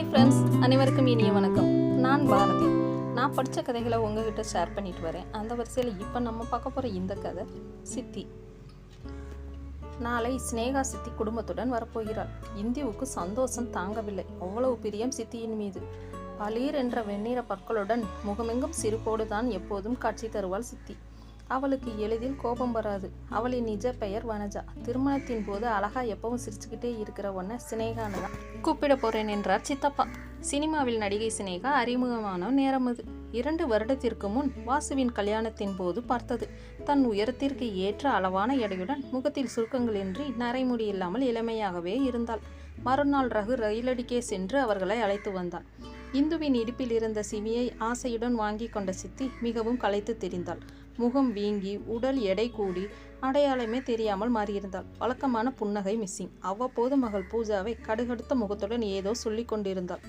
Hi friends அனைவருக்கும் இனிய வணக்கம். நான் பாரதி. நான் படித்த கதைகளை உங்ககிட்ட ஷேர் பண்ணிட்டு வரேன். அந்த வரிசையில் இப்போ நம்ம பார்க்க போகிற இந்த கதை சித்தி. நாளை சினேகா சித்தி குடும்பத்துடன் வரப்போகிறாள். இந்தியுவுக்கு சந்தோஷம் தாங்கவில்லை. அவ்வளவு பிரியம் சித்தியின் மீது. பளீர் என்ற வெண்ணிற பற்களுடன் முகமெங்கும் சிறுகோடு தான் எப்போதும் காட்சி தருவாள் சித்தி. அவளுக்கு எளிதில் கோபம் வராது. அவளின் நிஜ பெயர் வனஜா. திருமணத்தின் போது அழகா எப்பவும் சிரிச்சுக்கிட்டே இருக்கிற ஒன்ன சினேகான்னு தான். கூப்பிட போறேன் என்றார் சித்தப்பா. சினிமாவில் நடிகை சினேகா அறிமுகமான நேரம் அது இரண்டு வருடத்திற்கு முன் வாசுவின் கல்யாணத்தின் போது பார்த்தது. தன் உயரத்திற்கு ஏற்ற அளவான எடையுடன் முகத்தில் சுருக்கங்களின்றி நரைமுடி இல்லாமல் இளமையாகவே இருந்தாள். மறுநாள் ரகு ரயிலடிக்கே சென்று அவர்களை அழைத்து வந்தான் இந்துவின் இடுப்பில் இருந்த சிமியை ஆசையுடன் வாங்கி கொண்ட சித்தி மிகவும் களைத்து தெரிந்தாள். முகம் வீங்கி உடல் எடை கூடி அடையாளமே தெரியாமல் மாறியிருந்தாள். வழக்கமான புன்னகை மிஸ்ஸிங் அவ்வப்போது மகள் பூஜாவை கடுகடுத்த முகத்துடன் ஏதோ சொல்லி கொண்டிருந்தாள்.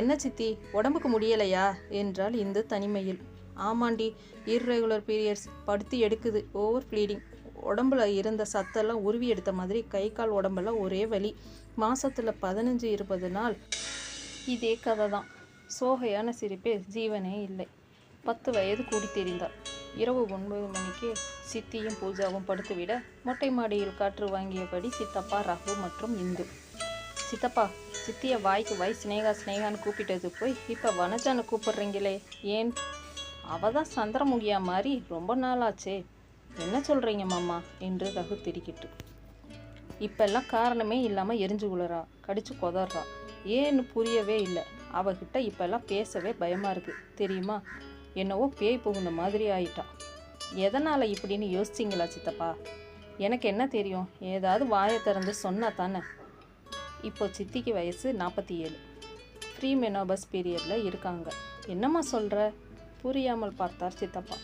என்ன சித்தி உடம்புக்கு முடியலையா? என்றால் இந்த தனிமையில். ஆமாண்டி இர்ரெகுலர் பீரியட்ஸ் படுத்து எடுக்குது ஓவர் ப்ளீடிங் உடம்புல இருந்த சத்தெல்லாம் உருவி எடுத்த மாதிரி கை கால் உடம்பெல்லாம் ஒரே வலி. மாசத்துல பதினஞ்சு இருபது நாள் இதே கதை தான் சோகையான சிரிப்பே ஜீவனே இல்லை. பத்து வயது கூடி தெரிந்தாள். இரவு ஒன்பது மணிக்கு சித்தியும் பூஜாவும் படுத்துவிட மொட்டை மாடியில் காற்று வாங்கியபடி சித்தப்பா ரகு மற்றும் இந்து. சித்தப்பா சித்திய வாய்க்கு வாய் சினேகா சினேகான்னு கூப்பிட்டது போய் இப்போ வனஜான்னு கூப்பிடுறீங்களே ஏன்? அவ தான் சந்திரமுகியா மாதிரி ரொம்ப நாளாச்சே. என்ன சொல்கிறீங்க மாமா? என்று ரகு திடுக்கிட்டு. இப்பெல்லாம் காரணமே இல்லாமல் எரிஞ்சு உளறா கடிச்சு கொதறா. ஏன்னு புரியவே இல்லை. அவகிட்ட இப்பெல்லாம் பேசவே பயமாக இருக்குது தெரியுமா? என்னவோ பேய் புகுந்த மாதிரி ஆயிட்டா. எதனால் இப்படின்னு யோசிச்சிங்களா சித்தப்பா? எனக்கு என்ன தெரியும்? ஏதாவது வாயை திறந்து சொன்னா தானே. இப்போ சித்திக்கு வயசு நாற்பத்தி ஏழு. ஃப்ரீ மெனோபஸ் பீரியடில் இருக்காங்க. என்னம்மா சொல்கிற புரியாமல் பார்த்தார் சித்தப்பா.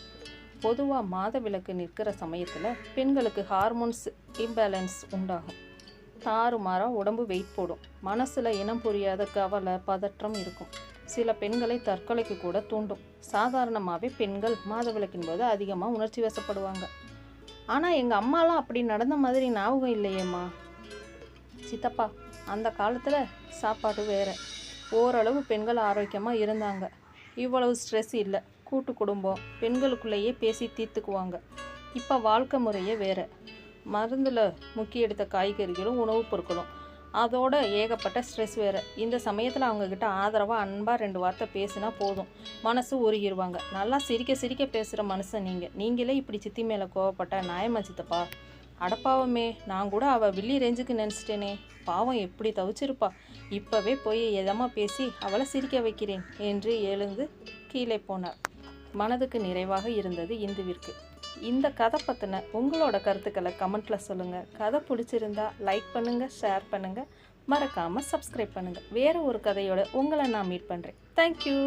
பொதுவாக மாத விளக்கு நிற்கிற சமயத்தில் பெண்களுக்கு ஹார்மோன்ஸ் இம்பேலன்ஸ் உண்டாகும். தாறுமாறாக உடம்பு வெயிட் போடும். மனசில் இனம் புரியாத கவலை பதற்றம் இருக்கும். சில பெண்களை தற்கொலைக்கு கூட தூண்டும். சாதாரணமாகவே பெண்கள் மாதவிளக்கின் போது அதிகமாக உணர்ச்சி வசப்படுவாங்க. ஆனால் எங்கள் அம்மாலாம் அப்படி நடந்த மாதிரி ஞாபகம் இல்லையேம்மா. சித்தப்பா அந்த காலத்தில் சாப்பாடு வேறு. ஓரளவு பெண்கள் ஆரோக்கியமாக இருந்தாங்க. இவ்வளவு ஸ்ட்ரெஸ் இல்லை. கூட்டு குடும்பம். பெண்களுக்குள்ளேயே பேசி தீர்த்துக்குவாங்க. இப்போ வாழ்க்கை முறையே வேறு. மருந்தில் முக்கிய எடுத்த காய்கறிகளும் உணவுப் பொருட்களும். அதோட ஏகப்பட்ட ஸ்ட்ரெஸ் வேறு. இந்த சமயத்தில் அவங்கக்கிட்ட ஆதரவாக அன்பாக ரெண்டு வார்த்தை பேசினா போதும். மனசு உருகிடுவாங்க நல்லா சிரிக்க சிரிக்க பேசுகிற மனுஷன் நீங்கள் நீங்களே இப்படி சித்தி மேலே கோவப்பட்ட நியாயமா சித்தப்பா அடப்பாவமே நான் கூட அவள் வில்லி ரேஞ்சுக்கு நினச்சிட்டேனே. பாவம் எப்படி தவிச்சிருப்பா. இப்போவே போய் எதமாக பேசி அவளை சிரிக்க வைக்கிறேன் என்று எழுந்து கீழே போனார். மனதுக்கு நிறைவாக இருந்தது இந்துவிற்கு. இந்த கதை பற்றின உங்களோட கருத்துக்களை கமெண்ட்டில் சொல்லுங்கள் கதை பிடிச்சிருந்தா லைக் பண்ணுங்கள் ஷேர் பண்ணுங்கள் மறக்காமல் சப்ஸ்கிரைப் பண்ணுங்கள் வேறு ஒரு கதையோட உங்களை நான் மீட் பண்ணுறேன் தேங்க்யூ